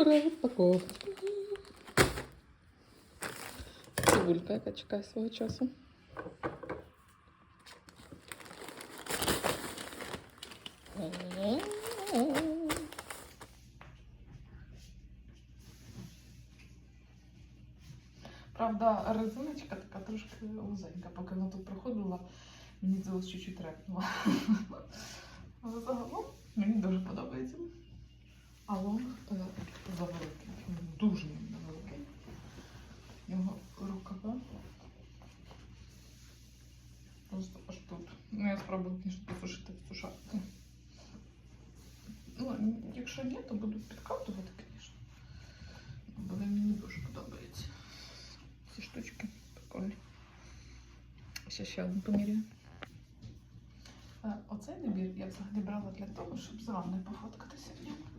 Розпаковка. Цибулька, яка чекає свого часу. Правда, резиночка така трошки узенька, поки вона тут проходила, мені здалося чуть-чуть репнула. Але загалом мені дуже подобається. А лонг е, завеликий. Дуже великий. Його рукава. Просто аж тут. Ну, я спробую, звісно, посушити в сушарці. Ну, якщо ні, то буду підкатувати, звісно. Бо він мені дуже подобається. Ці штучки прикольні. Ще ще одну поміряю. Е, Оцей набір я взагалі брала для того, щоб з вами пофоткатися в ньому.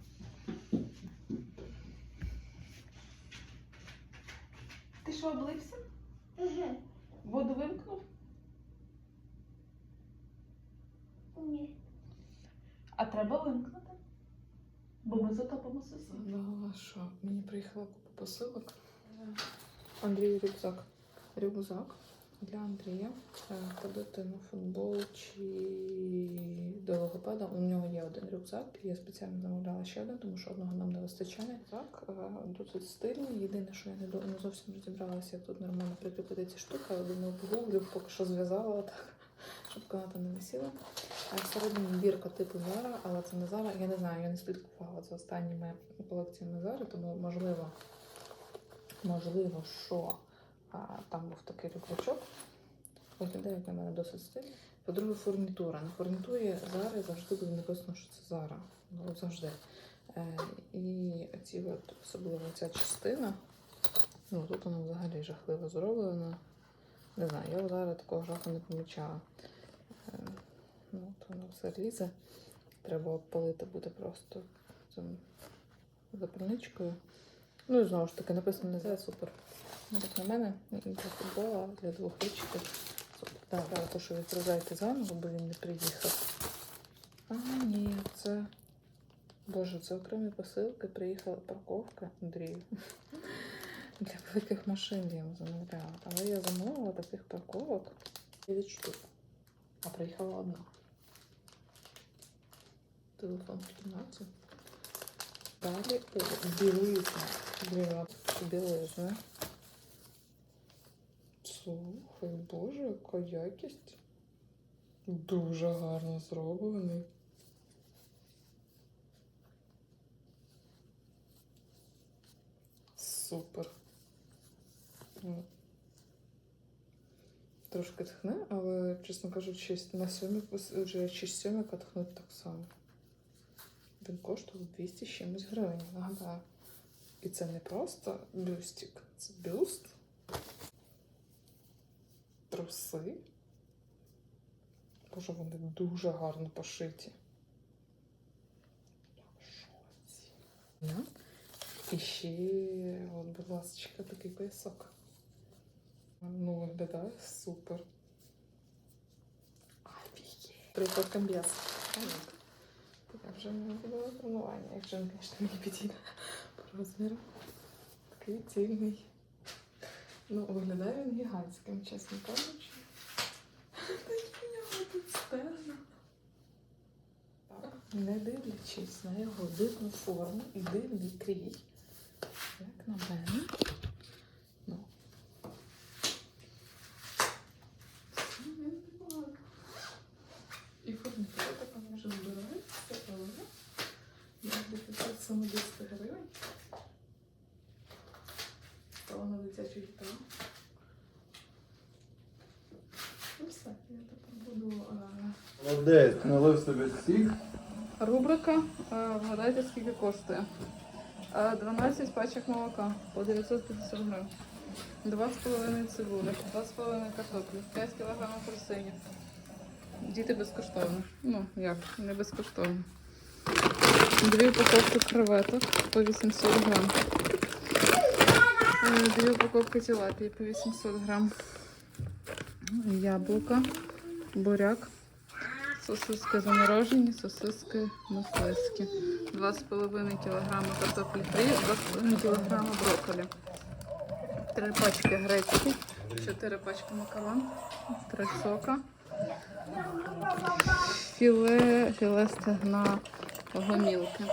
Що облився? Угу. Воду вимкнув? Ні. А треба вимкнути. Бо ми затопимо сезон. Ну, що, мені приїхала купа посилок. Андрій рюкзак. Рюкзак для Андрія. Е, Ходити на футбол чи до логопеда. У нього є один рюкзак. Я спеціально замовляла ще один, тому що одного нам не вистачає. Так, е, досить стильний. Єдине, що я не, зовсім розібралася, як тут нормально прикріпити ці штуки, але думаю, погуглю, поки що зв'язала так, щоб каната не висіла. А Всередині бірка типу Зара, але це не Зара. Я не знаю, я не слідкувала за останніми колекціями Зари, тому можливо, можливо, що а, там був такий рюкзачок. Виглядає для мене досить стильно. По-друге, фурнітура. На фурнітурі Зари завжди буде написано, що це Зара. Ну, завжди. Е, і ці от, особливо ця частина. Ну, тут вона взагалі жахливо зроблена. Не знаю, я Зари такого жаху не помічала. Е, Ну, от воно все лізе. Треба обпалити буде просто цим запальничкою. Ну і знову ж таки написано не це супер. Ну, як на мене, для футбола, для двох. Супер. Так, так, то, що відправляйте заново, бо він не приїхав. А, ні, це. Боже, це окремі посилки, приїхала парковка Андрію. Для великих машин я йому замовляла. Але я замовила таких парковок 9 штук. А приїхала одна. Телефон в кімнаті. Далі білизна. Блін, білизна. Слухай, боже, яка якість. Дуже гарно зроблений. Супер. Ну, Трошки тхне, але, чесно кажучи, на сьомі вже чи сьоміка тхнуть так само. Він коштував 200 з чимось гривень, нагадаю. І це не просто бюстик, це бюст. Труси. Боже, вони дуже гарно пошиті. Ну, І ще, от, будь ласка, такий поясок. Ну, виглядає супер. Офігеть. Приклад комбез. Вже не було тренування, якщо він, звісно, мені підійде по розміру. Такий цільний. Ну, виглядає він гігантським, чесно кажучи. Та й у нього тут. Не дивлячись на його дивну форму і дивний крій, як на мене. Ну. він непогано. І фурнітура така може збирається, але я дефіцит 70 гривень. Стала на дитячу гітару. Ну все, я тепер буду. е, Молодець, налив собі сік. Рубрика е, Вгадайте, скільки коштує. Е, 12 пачок молока по 950 гривень. 2,5 цибулі, 2,5 картоплі, 5 кг апельсинів. Діти безкоштовно. Ну, як, не безкоштовно. Дві упаковки креветок по 800 грам. Е, Дві упаковки тилапії по 800 грам. Яблука, буряк, Сосиски заморожені, сосиски мисливські. 2,5 кг картоплі фрі, 2,5 кг брокколі. 3 пачки гречки, 4 пачки макарон, 3 сока. Філе, філе стегна гомілки.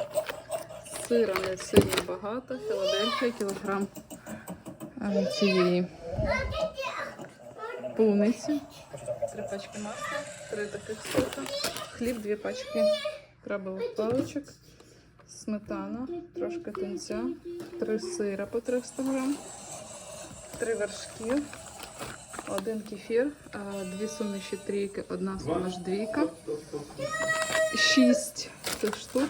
Сира не сильно багато, Філадельфія, кілограм е, цієї полуниці. Три пачки масла, три таких сока, хліб, дві пачки крабових паличок, сметана, трошки тунця, три сира по 300 грам, три вершки, один кефір, дві суміші трійки, одна суміш двійка, шість цих штук,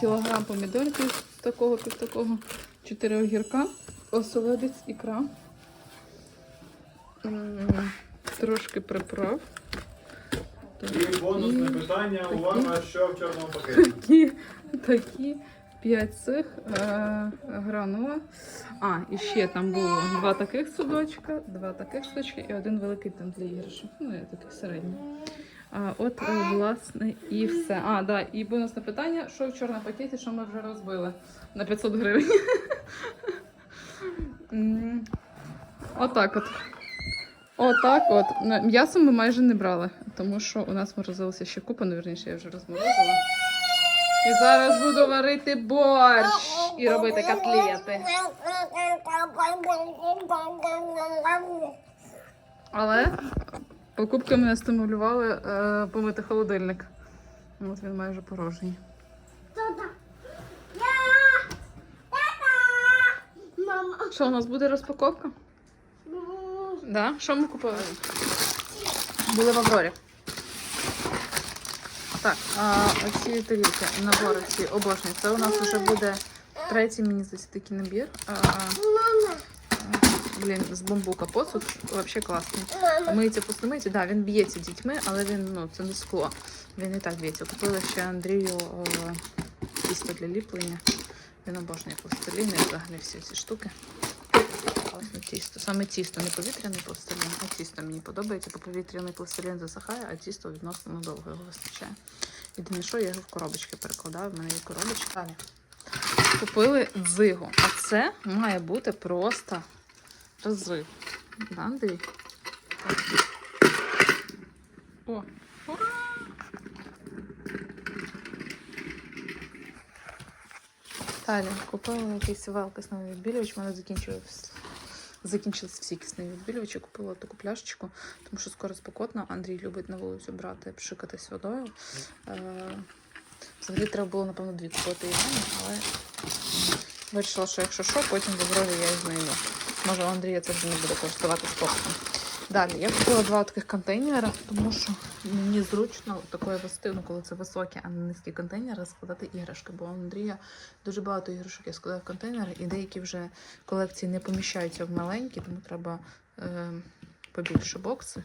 кілограм помідорів такого пів такого, чотири огірка, оселедець, ікра. Трошки приправ. І бонусне питання. Увага, що в чорному пакеті? Такі, такі п'ять цих е, гранула. А, і ще там було два таких судочка, два таких судочка і один великий там для іграшок. Ну, я такий середній. А, от, е, власне, і все. А, да, і бонусне питання: що в чорному пакеті, що ми вже розбили на 500 гривень. Отак от. Отак от. М'ясо ми майже не брали, тому що у нас морозилося ще купа, ну, вірніше, я вже розморозила. І зараз буду варити борщ і робити котлети. Але покупки мене стимулювали е, помити холодильник. От він майже порожній. Що у нас буде розпаковка? Да? Що ми купили? Були в Аврорі. Так, а оці тарілки, набори ці обожні. Це у нас вже буде третій, мені здається, такий набір. А, Мама. блін, з бамбука посуд. Взагалі класний. Миється пустомиті, да, він б'ється дітьми, але він ну це не скло. Він і так б'ється. Купила ще Андрію е, тісто для ліплення. Він обожнює пластилін і взагалі всі ці штуки. Тісто. Саме тісто, не повітряний пластилін, а тісто мені подобається, бо повітряний пластилін засихає, а тісто відносно надовго його вистачає. Єдине, що я його в коробочки перекладаю, в мене є коробочка. Далі. Купили дзигу, а це має бути просто розрив. Да, Андрій? О, ура! Далі купила якийсь вал кисневий відбілювач, в мене закінчився. Закінчились всі кисневі відбілювачі, купила таку пляшечку, тому що скоро спекотно. Андрій любить на вулицю брати, пшикатись водою. Е, взагалі треба було, напевно, дві купити Івані, але вирішила, що якщо що, потім в Брові я їх знайду. Може, у Андрія це вже не буде коштувати спортом. Далі я купила два таких контейнера, тому що мені зручно такої вести, коли це високі, а не низькі контейнери, складати іграшки. Бо у Андрія дуже багато іграшок я складаю в контейнери, і деякі вже колекції не поміщаються в маленькі, тому треба е, побільше бокси.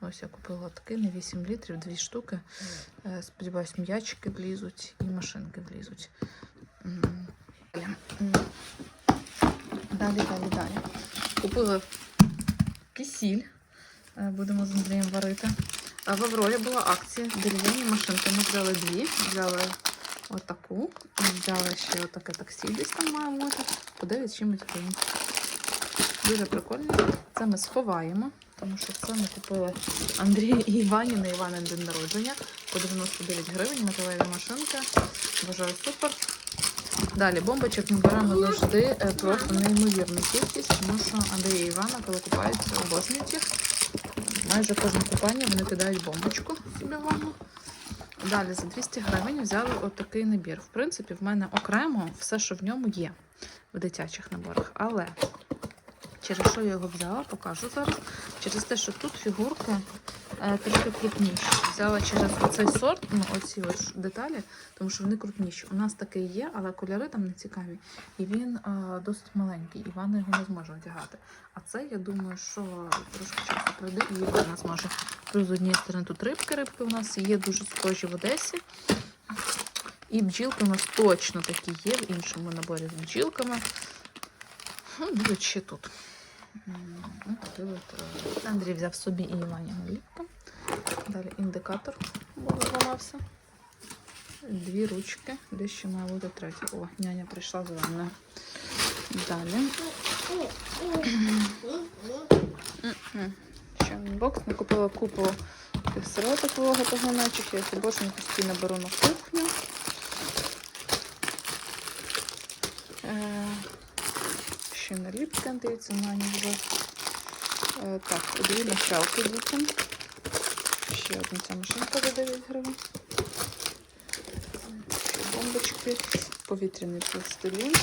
Ось я купила такий на 8 літрів, дві штуки. Е, сподіваюсь, м'ячики влізуть і машинки влізуть. Далі, далі, далі, далі. Купила кисіль. Е, Будемо з Андрієм варити. В Аврорі була акція дерев'яні машинки. Ми взяли дві, взяли отаку, взяли ще отаке таксі, десь там має бути. По 9 чимось гривень. Дуже прикольно. Це ми сховаємо, тому що це ми купили Андрію і Івані на Івана день народження. По 99 гривень металеві машинки. Вважаю супер. Далі бомбочок ми беремо завжди е, просто неймовірну кількість, тому що Андрій і Івана, коли купаються, обожнюють їх. Майже кожне купання вони кидають бомбочку собі в ванну. Далі за 200 гривень взяли отакий набір. В принципі, в мене окремо все, що в ньому є в дитячих наборах. Але через що я його взяла, покажу зараз. Через те, що тут фігурки е, трохи крупніші. Взяла через оцей сорт, ну оці ось деталі, тому що вони крупніші. У нас такий є, але кольори там не цікаві. І він е, досить маленький. Івана його не зможе одягати. А це, я думаю, що трошки часу пройде, і Івана зможе. Плюс з однієї сторони тут рибки, рибки у нас є дуже схожі в Одесі. І бджілки у нас точно такі є в іншому наборі з бджілками. Ну, Будуть ще тут. Ну, Андрій взяв собі і Івані наліпку. Далі індикатор зламався. Дві ручки, де ще має бути третя. О, няня прийшла за вами. Далі. Ще бокс. Накупила купу таких серветок вологопоглиначих. Я обожнюю постійно беру на кухню. Ще наліпки антиціональні. Е, Так, дві мочалки дітям. Ще одна ця машинка за 9 гривень. Бомбочки. Повітряний пластилін.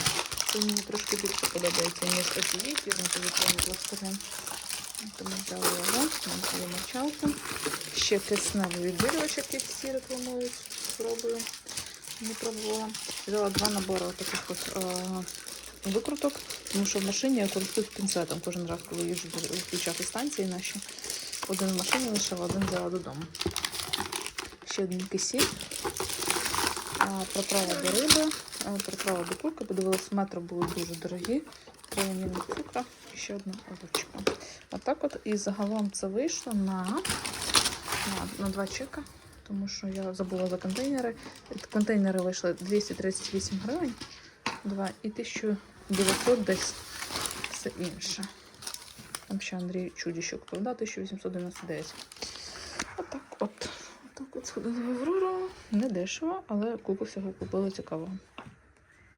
Це мені трошки більше подобається, ніж ось на повітряний пластилін. Тому взяла його, там є мочалка. Ще кисневий відбілювач, який всі рекламують. Спробую. Не пробувала. Взяла два набори таких от е, викруток, тому що в машині я користуюсь пінцетом кожен раз, коли їжджу включати станції наші. Один в машині лишила, один взяла додому. Ще один кисіль. Приправа до риби, приправа до курки. Подивилась, метро були дуже дорогі. Три цукра і ще одна огурчика. Отак от. І загалом це вийшло на, на, на два чека, тому що я забула за контейнери. Контейнери вийшли 238 гривень. Два і 1900 десь все інше. Там ще Андрій чудіще купив, 1899. Отак от. Отак от сходили в Аврору. Не дешево, але купу всього купили цікавого.